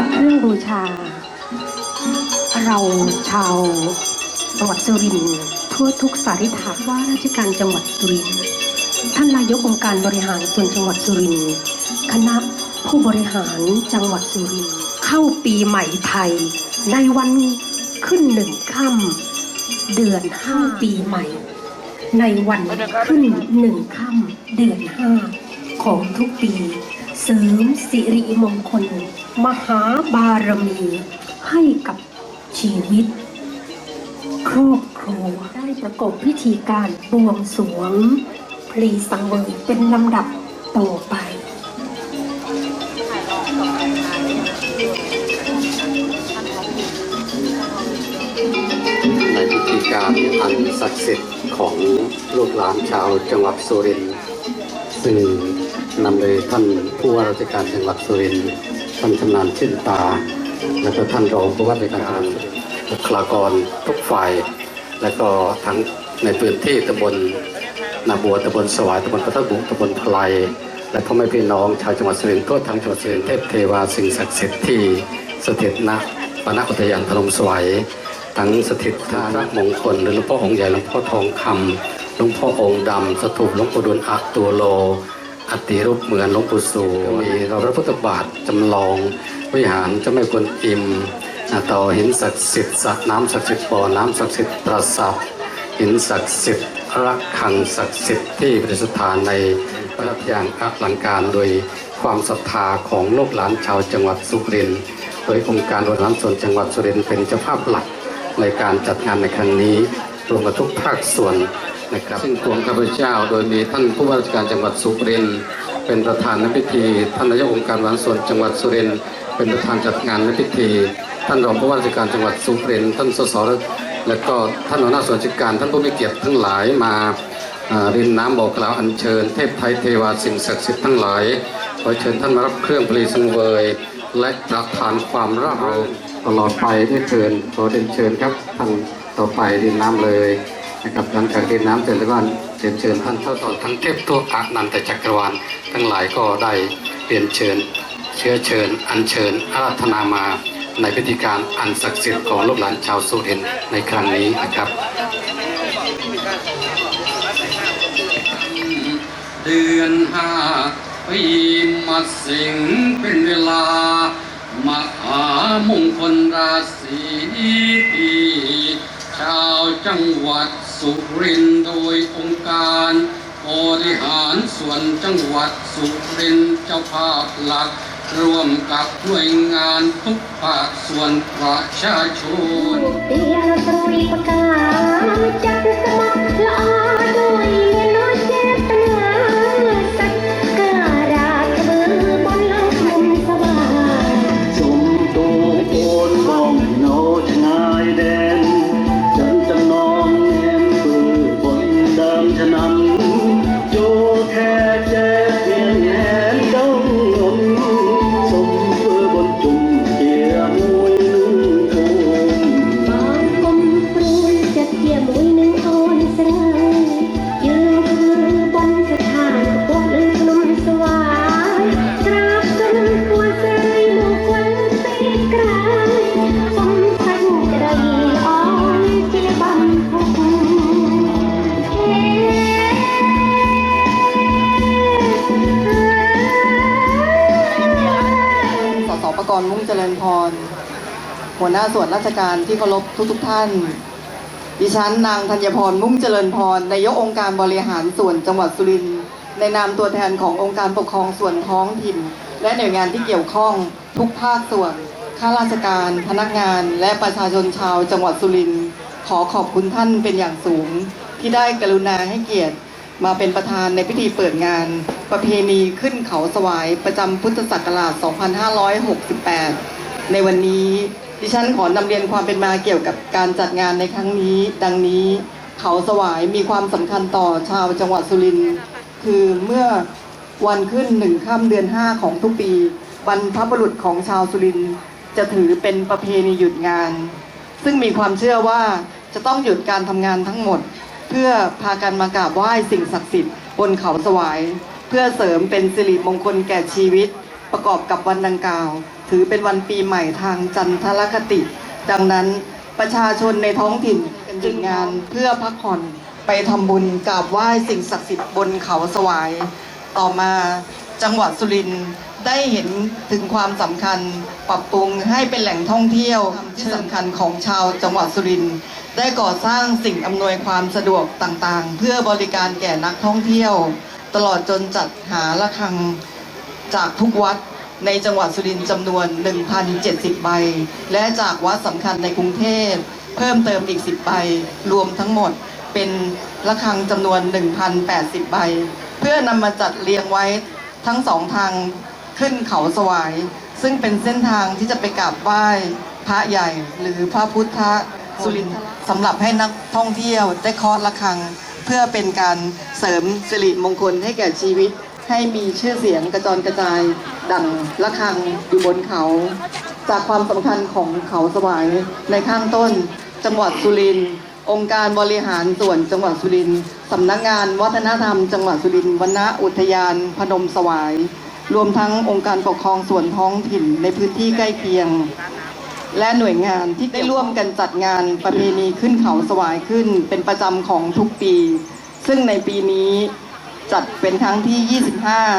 ปัดเครื่องบูชา เราชาวจังหวัดสุรินทร์ทั่วทุกสาริฐาว่าราชการจังหวัดสุรินทร์ท่านนายกองค์การบริหารส่วนจังหวัดสุรินทร์คณะผู้บริหารจังหวัดสุรินทร์เข้าปีใหม่ไทย ในวันขึ้นหนึ่งค่ำเดือนห้าปีใหม่ ในวันขึ้นหนึ่งค่ำเดือนห้าของทุกปี เสริมสิริมงคล มหาบารมีให้กับชีวิต ครอบครัวได้ประกอบพิธีการบวงสรวงพลีสังเวยเป็นลำดับต่อไปในพิธีการอันศักดิ์สิทธิ์ของลูกหลานชาวจังหวัดสุรินทร์ซึ่ง นำโดยท่านผู้ว่าราชการจังหวัดสุรินทร์ท่านชำนาญชื่นตา และก็ท่านรองผู้ว่าราชการบุคลากรทุกฝ่าย และก็ทั้งในพื้นที่ตำบลนาบัวตำบลสวายตำบลพระทบุตำบลพลายและพ่อแม่พี่น้องชาวจังหวัดสุรินทร์ทั่วทั้งจังหวัดสุรินทร์เทพเทวาสิ่งศักดิ์สิทธิ์ที่สถิตณปณอุทยานพนมสวยทั้งสถิตท่ารักมงคลหรือหลวงพ่อองค์ใหญ่หลวงพ่อทองคำหลวงพ่อองค์ดำสถูปหลวงปู่ดุลอักตัวโล อัติรูปเหมือนหลวงปู่สูมีเราพระพุทธบาทจำลองวิหารเจ้าแม่กวนอิมต่อหินศักดิ์สิทธิ์สระน้ำศักดิ์สิทธิ์บ่อน้ำศักดิ์สิทธิ์ปราสาทหินศักดิ์สิทธิ์ระฆังศักดิ์สิทธิ์ที่ประดิษฐานในพระราชยางอลังการโดยความศรัทธาของลูกหลานชาวจังหวัดสุรินทร์โดยองค์การบริหารส่วนจังหวัดสุรินทร์เป็นเจ้าภาพหลักในการจัดงานในครั้งนี้รวมกับทุกภาคส่วน นะครับซึ่งตัวข้าพเจ้า โดยมีท่านผู้ว่าราชการจังหวัดสุรินทร์เป็นประธานในพิธี ท่านนายกองค์การบริหารส่วนจังหวัดสุรินทร์เป็นประธานจัดงานในพิธี ท่านรองผู้ว่าราชการจังหวัดสุรินทร์ท่านสสและก็ท่านหัวหน้าส่วนราชการท่านผู้มีเกียรติทั้งหลายมารินน้ำบอกกล่าวอัญเชิญเทพไทยเทวาสิ่งศักดิ์สิทธิ์ทั้งหลายขอเชิญท่านมารับเครื่องปรีสังเวย และประทานความราบรื่นตลอดไปได้เชิญขอเรียนเชิญครับท่านต่อไปดินน้ำเลย นะครับหลังจากดินน้ำเสร็จแล้วก็เรียนเชิญท่านเข้าต่อทั้งเทพตัวอนันตจักรวาลทั้งหลายก็ได้เรียนเชิญ เชื้อเชิญ อัญเชิญอาราธนามาในพิธีการอันศักดิ์สิทธิ์ของลูกหลานชาวสุรินในครั้งนี้นะครับเดือนห้าปีมาสิงเป็นเวลามหามงคลราศีชาวจังหวัด สุรินโดยองค์การบริหารส่วนจังหวัดสุรินเจ้าภาพหลัก ร่วมกับหน่วยงานทุกภาคส่วนประชาชน หัวหน้าส่วนราชการที่เคารพทุกๆท่าน ดิฉันนางธัญพรมุ่งเจริญพรนายกองค์การบริหารส่วนจังหวัดสุรินทร์ในนามตัวแทนขององค์การปกครองส่วนท้องถิ่น และหน่วยงานที่เกี่ยวข้องทุกภาคส่วนข้าราชการ พนักงาน และประชาชนชาวจังหวัดสุรินทร์ขอขอบคุณท่านเป็นอย่างสูง ที่ได้กรุณาให้เกียรติ มาเป็นประธานในพิธีเปิดงาน ประเพณีขึ้นเขาสวายประจำพุทธศักราช 2568 ในวันนี้ ดิฉันขอนำเรียนความเป็นมาเกี่ยวกับการจัดงานในครั้งนี้ ดังนี้เขาสวายมีความสำคัญต่อชาวจังหวัดสุรินทร์คือเมื่อวันขึ้นหนึ่งค่ำเดือน5ของทุกปีบรรพบุรุษของชาวสุรินทร์จะถือเป็นประเพณีหยุดงาน ซึ่งมีความเชื่อว่าจะต้องหยุดการทำงานทั้งหมด เพื่อพากันมากราบไหว้สิ่งศักดิ์สิทธิ์บนเขาสวาย เพื่อเสริมเป็นสิริมงคลแก่ชีวิต ประกอบกับวันดังกล่าว ถือเป็นวันปีใหม่ทางจันทรคติ ดังนั้นประชาชนในท้องถิ่นจึงงานเพื่อพักผ่อนไปทำบุญกราบไหว้สิ่งศักดิ์สิทธิ์บนเขาสวาย ต่อมาจังหวัดสุรินทร์ได้เห็นถึงความสำคัญปรับปรุงให้เป็นแหล่งท่องเที่ยวที่สำคัญของชาวจังหวัดสุรินทร์ได้ก่อสร้างสิ่งอำนวยความสะดวกต่างๆ เพื่อบริการแก่นักท่องเที่ยว ตลอดจนจัดหาระฆัง จากทุกวัดในจังหวัดสุรินทร์จำนวน 1,070 ใบ และจากวัดสำคัญในกรุงเทพ เพิ่มเติมอีก 10 ใบ รวมทั้งหมดเป็นระฆังจำนวน 1,080 ใบ เพื่อนำมาจัดเรียงไว้ทั้งสองทางขึ้นเขาสวาย ซึ่งเป็นเส้นทางที่จะไปกราบไหว้พระใหญ่ หรือพระพุทธสุรินทร์สำหรับให้นักท่องเที่ยวได้เคาะระฆัง เพื่อเป็นการเสริมสิริมงคลให้แก่ชีวิต ให้มีชื่อเสียงกระจรกระจาย ดังระฆังอยู่บนเขา จากความสำคัญของเขาสวายในข้างต้น จังหวัดสุรินทร์องค์การบริหารส่วนจังหวัดสุรินทร์สำนักงานวัฒนธรรม จังหวัดสุรินทร์วนอุทยานพนมสวาย รวมทั้งองค์การปกครองส่วนท้องถิ่นในพื้นที่ใกล้เคียง และหน่วยงานที่ได้ร่วมกันจัดงานประเพณีขึ้นเขาสวายขึ้นเป็นประจำของทุกปี ซึ่งในปีนี้ จัดเป็นครั้งที่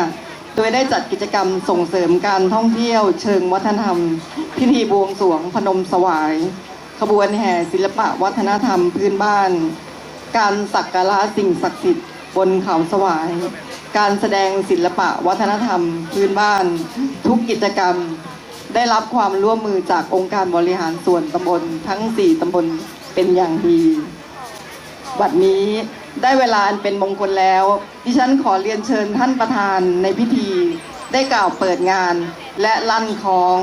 25 โดยได้จัดกิจกรรมส่งเสริมการท่องเที่ยวเชิงวัฒนธรรม พิธีบวงสรวงพนมสวาย ขบวนแห่ศิลปะวัฒนธรรมพื้นบ้าน การสักการะสิ่งศักดิ์สิทธิ์บนเขาสวาย การแสดงศิลปะวัฒนธรรมพื้นบ้าน ทุกกิจกรรมได้รับความร่วมมือจากองค์การบริหารส่วนตำบลทั้ง 4 ตำบลเป็นอย่างดี บัดนี้ ได้เวลาอันเป็นมงคลแล้ว ดิฉันขอเรียนเชิญท่านประธานในพิธี ได้กล่าวเปิดงาน และลั่นคอง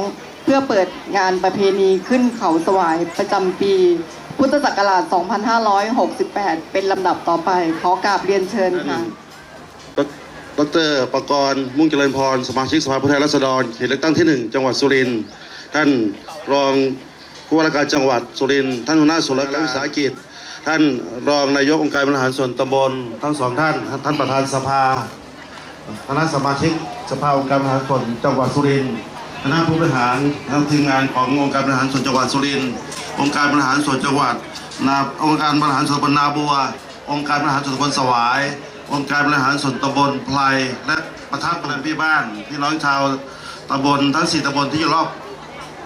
เพื่อเปิดงานประเพณีขึ้นเขาสวายประจำปี พุทธศักราช 2568 เป็นลำดับต่อไป ขอกราบเรียนเชิญค่ะดรประกรณ์มุ่งเจริญพร สมาชิกสภาผู้แทนราษฎรเขตเลือกตั้งที่หนึ่งจังหวัดสุรินทร์ท่านรองผู้ว่าราชการจังหวัดสุรินทร์ท่านหัวหน้าส่วนราชการวิสาหกิจ ท่านรองนายกองค์การบริหารส่วนตำบลทั้งสองท่าน ท่านประธานสภา คณะสมาชิกสภาองค์การบริหารส่วนจังหวัดสุรินทร์คณะผู้บริหารทั้งทีมงานขององค์การบริหารส่วนจังหวัดสุรินทร์องค์การบริหารส่วนจังหวัดนาองค์การบริหารส่วนตำบลนาบัว องค์การบริหารส่วนตำบลสวาย องค์การบริหารส่วนตำบลไพรและประทับกันพี่บ้านพี่น้องชาวตำบลทั้งสี่ตำบลที่อยู่รอบ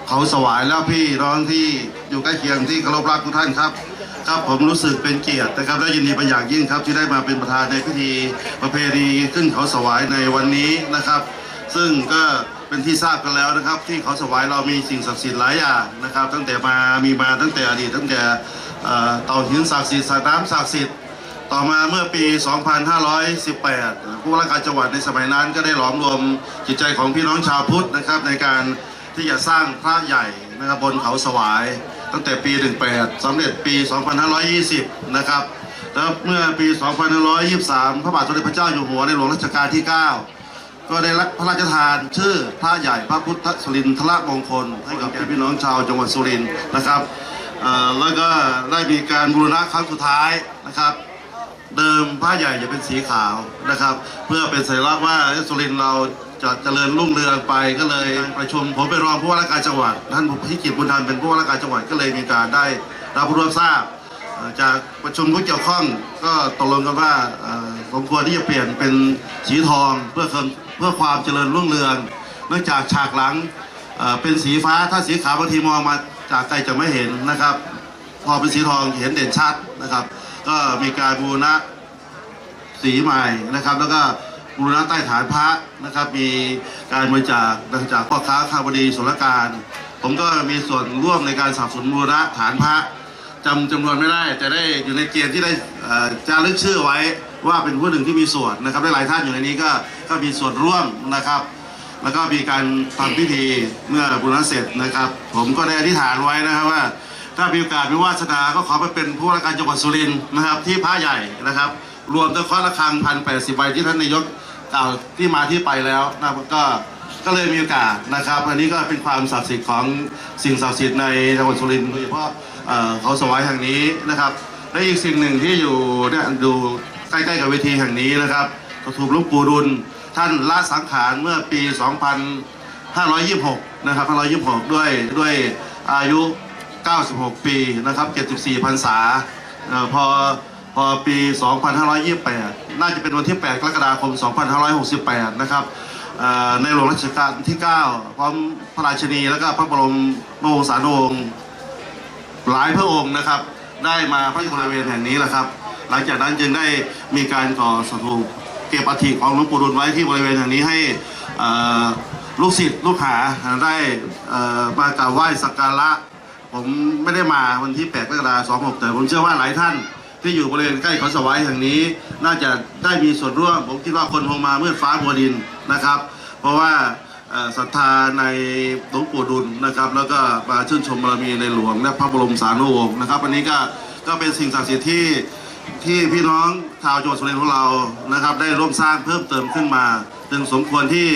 เขาสวายแล้วพี่น้องที่อยู่ใกล้เคียงที่เคารพรักทุกท่านครับ ครับผมรู้สึกเป็นเกียรตินะครับและยินดีเป็นอย่างยิ่งครับที่ได้มาเป็นประธานในพิธีประเพณีขึ้นเขาสวายในวันนี้นะครับ ซึ่งก็เป็นที่ทราบกันแล้วนะครับ ที่เขาสวายเรามีสิ่งศักดิ์สิทธิ์หลายอย่างนะครับ ตั้งแต่มามีมาตั้งแต่อดีตตั้งแต่เอ่อเต่าหินศักดิ์สิทธิ์สระน้ำศักดิ์สิทธิ์ต่อมาเมื่อปี 2518 ผู้ราชการจังหวัดในสมัยนั้นก็ได้หลอมรวมจิตใจของพี่น้องชาวพุทธนะครับในการที่จะสร้างพระใหญ่นะครับบนเขาสวาย ตั้งแต่ปี 18สำเร็จปี 2520 นะครับแล้วเมื่อปี 2523 พระบาทสมเด็จพระเจ้าอยู่หัวในหลวงรัชกาลที่ 9 ก็ได้รับพระราชทานชื่อพระใหญ่พระพุทธสุรินทรมงคล ให้กับแก่พี่น้องชาวจังหวัดสุรินทร์นะครับแล้วก็ได้มีการบูรณะครั้งสุดท้ายนะครับเดิมผ้าใหญ่จะเป็นสีขาวนะครับ เพื่อเป็นสัญลักษณ์ว่าสุรินทร์เรา จะเจริญรุ่งเรืองไปก็เลยประชุมผมเป็นรองผู้ว่าราชการจังหวัดท่านพิจิตรบุญทันเป็นผู้ว่าราชการจังหวัดก็เลยมีการได้รับรู้ทราบจากประชุมผู้เกี่ยวข้องก็ตกลงกันว่าอ่อสมควรที่จะเปลี่ยนเป็นสีทองเพื่อเพื่อความเจริญรุ่งเรือง เนื่องจากฉากหลังเอ่อเป็นสีฟ้าถ้าสีขาวบางทีมองมาจากไกลจะไม่เห็นนะครับ พอเป็นสีทองเห็นเด่นชัดนะครับ ก็มีการบูรณะสีใหม่นะครับ แล้วก็ บูรณะใต้ฐานพระนะครับ มีการบริจาคจากพ่อค้าข้าวบดีศุลการ ผมก็มีส่วนร่วมในการสนับสนุนบูรณะฐานพระจำจำนวนไม่ได้แต่ได้อยู่ในเกณฑ์ที่ได้จารึกชื่อไว้ว่าเป็นผู้หนึ่งที่มีส่วนนะครับหลายท่านอยู่ในนี้ก็ก็มีส่วนร่วมนะครับ แล้วก็มีการทำพิธีเมื่อบุญเสร็จนะครับ ผมก็ได้อธิษฐานไว้นะครับว่า ถ้ามีโอกาสมีวาสนาก็ขอไปเป็นผู้ว่าราชการจังหวัดสุรินทร์นะครับ ที่พระใหญ่นะครับ รวมทั้งข้อระฆังพันแปดสิบใบที่ท่านนายก กล่าวที่มาที่ไปแล้วนะก็ก็เลยมีโอกาสนะครับ อันนี้ก็เป็นความศักดิ์สิทธิ์ของสิ่งศักดิ์สิทธิ์ในจังหวัดสุรินทร์โดยเฉพาะเขาสวายแห่งนี้นะครับและอีกสิ่งหนึ่งที่อยู่เนี่ยดูใกล้ๆกับเวทีแห่งนี้นะครับก็ถูกหลูกปู่ดุลท่านละสังขารเมื่อปี 2526 นะครับ526 ด้วยด้วยอายุ 96 ปีนะครับ 74พรรษาพอ อปี 2528 น่าจะเป็นวันที่ 8 กรกฎาคม 2568 นะครับในหลวงรัชกาลที่ 9 พร้อมพระราชินีแล้วก็พระบรมโมสานุวงศ์หลายพระองค์นะครับ ได้มาพระราชบริเวณแห่งนี้แหละครับ หลังจากนั้นจึงได้มีการก่อสถูปเก็บอัฐิของหลวงปู่ดุลไว้ที่บริเวณแห่งนี้ให้ลูกศิษย์ลูกหาได้มากราบไหว้สักการะ ผมไม่ได้มาวันที่8กรกฎาคม26แต่ผมเชื่อว่าหลายท่าน ที่อยู่บริเวณใกล้เขาสวายแห่งนี้ น่าจะได้มีส่วนร่วม ผมคิดว่าคนคงมาเมื่อฟ้าบัวดินนะครับ เพราะว่าศรัทธาในหลวงปู่ดุลนะครับ แล้วก็มาชื่นชมบารมีในหลวงและพระบรมสารีวงศ์นะครับอันนี้ก็ก็เป็นสิ่งศักดิ์สิทธิ์ที่ที่พี่น้องชาวจังหวัดสุรินทร์ของเรานะครับ ได้ร่วมสร้างเพิ่มเติมขึ้นมา จึงสมควรที่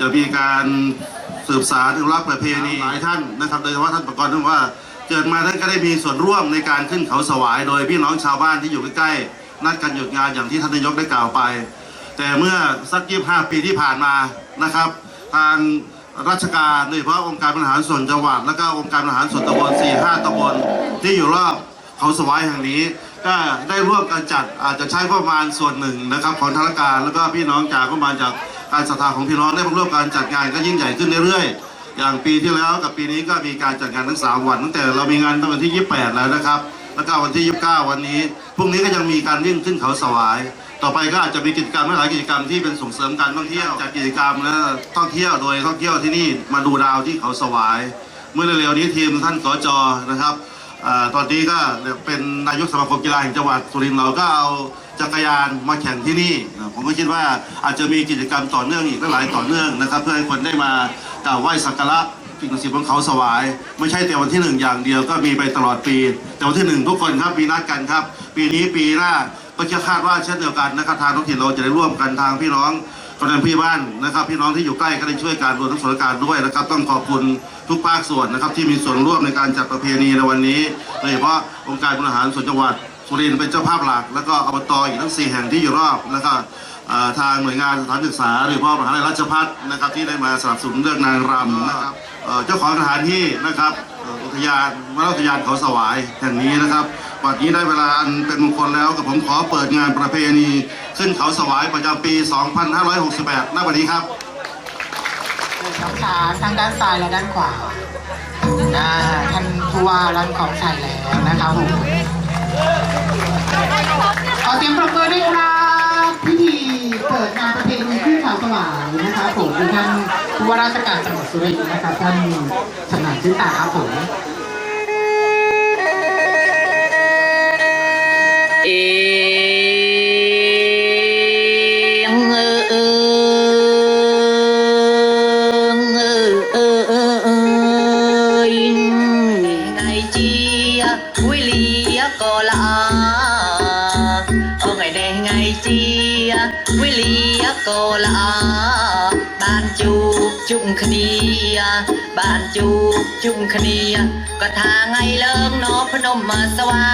จะมีการสืบสารถึงรักประเพณีหลายท่านนะครับ โดยเฉพาะท่านประกรณ์ท่านว่า เกิดมาท่านก็ได้มีส่วนร่วมในการขึ้นเขาสวาย โดยพี่น้องชาวบ้านที่อยู่ใกล้ๆนัดกันหยุดงานอย่างที่ท่านนายกได้กล่าวไป แต่เมื่อสักยี่ห้าปีที่ผ่านมานะครับ ทางราชการโดยเฉพาะองค์การบริหารส่วนจังหวัด และก็องค์การบริหารส่วนตำบล4 5ตำบลที่อยู่รอบเขาสวายแห่งนี้ ก็ได้ร่วมกันจัดอาจจะใช้ประมาณส่วนหนึ่งนะครับของธนาคารแล้วก็พี่น้องจากก็มาณจากการศรัทธาของพี่น้องได้มร่วมการจัดงานก็ยิ่งใหญ่ขึ้นเรื่อยๆ อย่างปีที่แล้วกับปีนี้ก็มีการจัดงานทั้ง 3 วันตั้งแต่เรามีงานตั้งวันที่ 28 แล้วนะครับ แล้วก็วันที่ 29 วันนี้พรุ่งนี้ก็ยังมีการวิ่งขึ้นเขาสวาย ต่อไปก็อาจจะมีกิจกรรมหลายกิจกรรมที่เป็นส่งเสริมการท่องเที่ยวจากกิจกรรมและท่องเที่ยวโดยท่องเที่ยวที่นี่มาดูดาวที่เขาสวาย เมื่อเร็วๆนี้ทีมท่านสจนะครับอตอนนี้ก็เป็นนายกสมาคมกีฬาแห่งจังหวัดสุรินทร์เราก็เอาจักรยานมาแข่งที่นี่ ผมก็คิดว่าอาจจะมีกิจกรรมต่อเนื่องอีกหลายต่อเนื่องนะครับ เพื่อให้คนได้มา กราบไหว้สักการะสิ่งศักดิ์สิทธิ์บนเขาสวาย ไม่ใช่แต่วันที่หนึ่งอย่างเดียวก็มีไปตลอดปี แต่วันที่หนึ่งทุกคนครับมีนัดกันครับ ปีนี้ปีหน้าก็จะคาดว่าเช่นเดียวกันนะครับทางท้องถิ่นเราจะได้ร่วมกันทางพี่น้องกำนันพี่บ้านนะครับ พี่น้องที่อยู่ใกล้ก็ได้ช่วยการรวมทั้งส่วนการด้วยนะครับ ต้องขอบคุณทุกภาคส่วนนะครับ ที่มีส่วนร่วมในการจัดประเพณีในวันนี้โดยเฉพาะองค์การบริหารส่วนจังหวัดสุรินทร์เป็นเจ้าภาพหลัก แล้วก็อบตอีกทั้ง4แห่งที่อยู่รอบแล้วก็ ทางหน่วยงานสถานศึกษาโดยเฉพาะมหาลัยราชภัฏนะครับที่ได้มาสนับสนุนเรื่องนางรำนะครับเจ้าของสถานที่นะครับอุทยานวรอุทยานเขาสวายแห่งนี้นะครับวันนี้ได้เวลาอันเป็นมงคลแล้วกับผมขอเปิดงานประเพณีขึ้นเขาสวายประจำปี 2568ณวันนี้ครับสองขาทางด้านซ้ายและด้านขวาท่านผู้ว่ารันของชัยแล้วนะคะผมขอเสียงปรบมือด้วยครับ ดงานประเพณีขึ้นเขาสวายนะคะผมท่านผู้ว่าราชการจังหวัดสุรินทร์นะครับท่านชำนาญชื่นตาครับผม บ้านจูบจุ่มคเนียก็ทางไงเลิงนอพนมมาสวา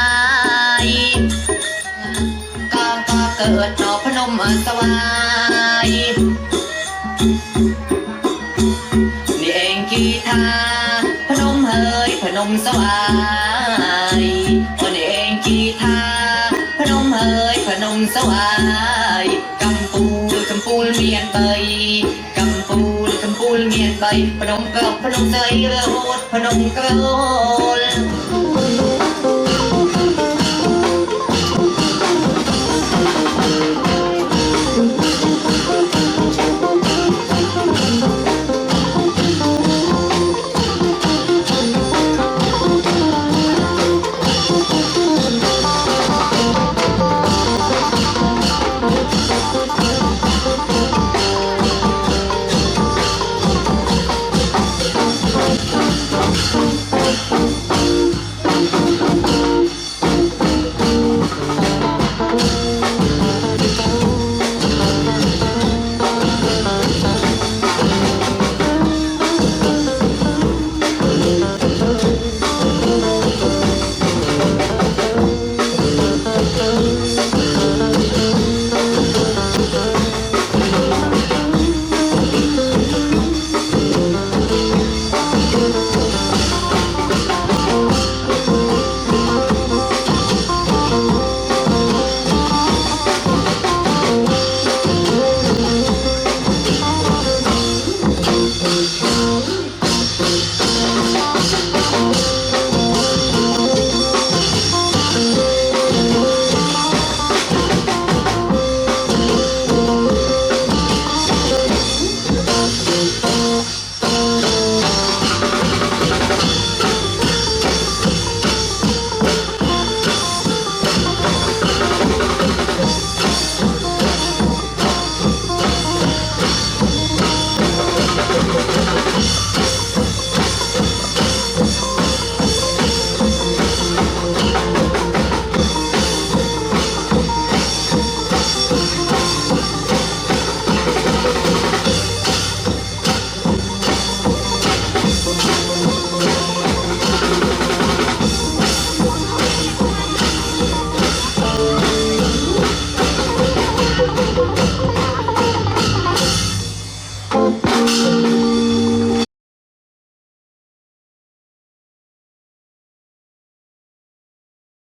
ยก็ก็เกิดนอพนมมาสวายนี่เองกีทาพนมเฮยพนมสวาย 3ភ្នំក្រោកភ្នំស្រីរហូតភ្នំក្រោល